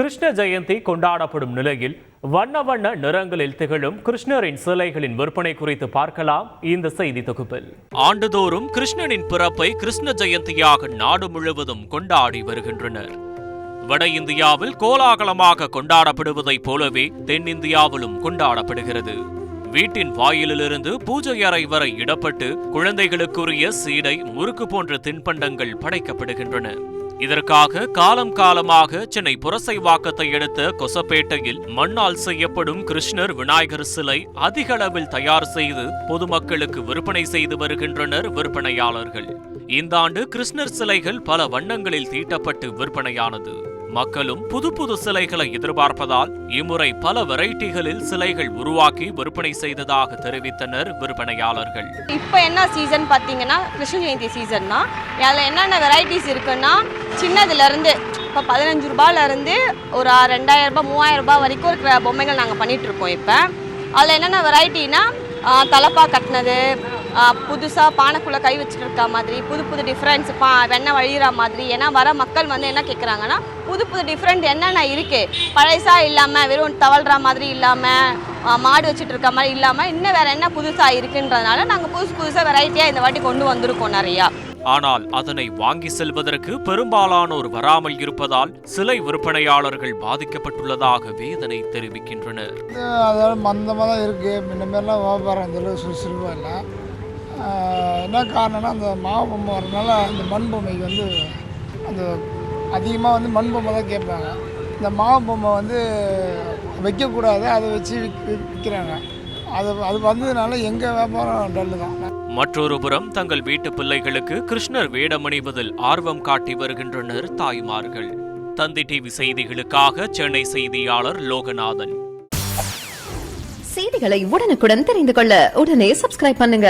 கிருஷ்ண ஜெயந்தி கொண்டாடப்படும் நிலையில் வண்ண வண்ண நிறங்களில் திகழும் கிருஷ்ணரின் சிலைகளின் விற்பனை குறித்து பார்க்கலாம் இந்த செய்தி தொகுப்பில். ஆண்டுதோறும் கிருஷ்ணனின் பிறப்பை கிருஷ்ண ஜெயந்தியாக நாடு முழுவதும் கொண்டாடி வருகின்றனர். வட இந்தியாவில் கோலாகலமாக கொண்டாடப்படுவதைப் போலவே தென்னிந்தியாவிலும் கொண்டாடப்படுகிறது. வீட்டின் வாயிலிலிருந்து பூஜை அறை வரை இடப்பட்டு குழந்தைகளுக்குரிய சீடை முறுக்கு போன்ற தின்பண்டங்கள் படைக்கப்படுகின்றன. இதற்காக காலம் காலமாக சென்னை புரசைவாக்கத்தை அடுத்த கொசப்பேட்டையில் மண்ணால் செய்யப்படும் கிருஷ்ணர் விநாயகர் சிலை அதிக அளவில் தயார் செய்து பொதுமக்களுக்கு விற்பனை செய்து வருகின்றனர் விற்பனையாளர்கள். இந்த ஆண்டு கிருஷ்ணர் சிலைகள் பல வண்ணங்களில் தீட்டப்பட்டு விற்பனையானது. மக்களும் புது புது சிலைகளை எதிர்பார்ப்பதால் இம்முறை பல வெரைட்டிகளில் சிலைகள் உருவாக்கி விற்பனை செய்ததாக தெரிவித்தனர் விற்பனையாளர்கள். இப்போ என்ன சீசன் பார்த்தீங்கன்னா கிருஷ்ண ஜெயந்தி சீசன்னா அதில் என்னென்ன வெரைட்டிஸ் இருக்குன்னா சின்னதுலேருந்து இப்போ பதினஞ்சு ரூபாயிலேருந்து ஒரு ரெண்டாயிரம் ரூபாய் மூவாயிரம் ரூபாய் வரைக்கும் இருக்கிற பொம்மைகள் நாங்கள் பண்ணிகிட்ருக்கோம் இப்போ. அதில் என்னென்ன வெரைட்டினா தலப்பா கட்டினது புதுசாக பானைக்குள்ளே கை வச்சுட்டு இருக்க மாதிரி புது புது டிஃப்ரெண்ட்ஸ் பா வெண்ணெய் வழிகிற மாதிரி. ஏன்னா வர மக்கள் வந்து என்ன கேட்குறாங்கன்னா புது புது டிஃப்ரெண்ட் என்னென்ன இருக்குது பழசாக இல்லாமல் வெறும் தவழ்கிற மாதிரி இல்லாமல் மாடு வச்சுட்டு இருக்க மாதிரி இல்லாமல் இன்னும் வேறு என்ன புதுசாக இருக்குன்றதுனால நாங்கள் புதுசு புதுசாக வெரைட்டியாக இந்த வாட்டி கொண்டு வந்திருக்கோம் நிறையா. ஆனால் அதனை வாங்கி செல்வதற்கு பெரும்பாலானோர் வராமல் இருப்பதால் சிலை விற்பனையாளர்கள் பாதிக்கப்பட்டுள்ளதாக வேதனை தெரிவிக்கின்றனர். அதாவது மந்தமாக தான் இருக்குது முன்ன வியாபாரம் இந்த சுறுசுறுப்பாக இல்லை. என்ன காரணம்னா அந்த மாவு வரனால அந்த மண் பொம்மைக்கு வந்து அந்த அதிகமாக வந்து மண் பொம்மை தான் கேட்பாங்க. இந்த மாவு பொம்மை வந்து வைக்கக்கூடாது. அதை வச்சு விற்கிறாங்க அது அது வந்ததுனால எங்கள் வியாபாரம் டல்லு தான். மற்றொரு புறம் தங்கள் வீட்டு பிள்ளைகளுக்கு கிருஷ்ணர் வேடமணிவதில் ஆர்வம் காட்டி வருகின்றனர் தாய்மார்கள். தந்தி டிவி செய்திகளுக்காக சென்னை செய்தியாளர் லோகநாதன். செய்திகளை உடனுக்குடன் தெரிந்து கொள்ள உடனே சப்ஸ்கிரைப் பண்ணுங்க.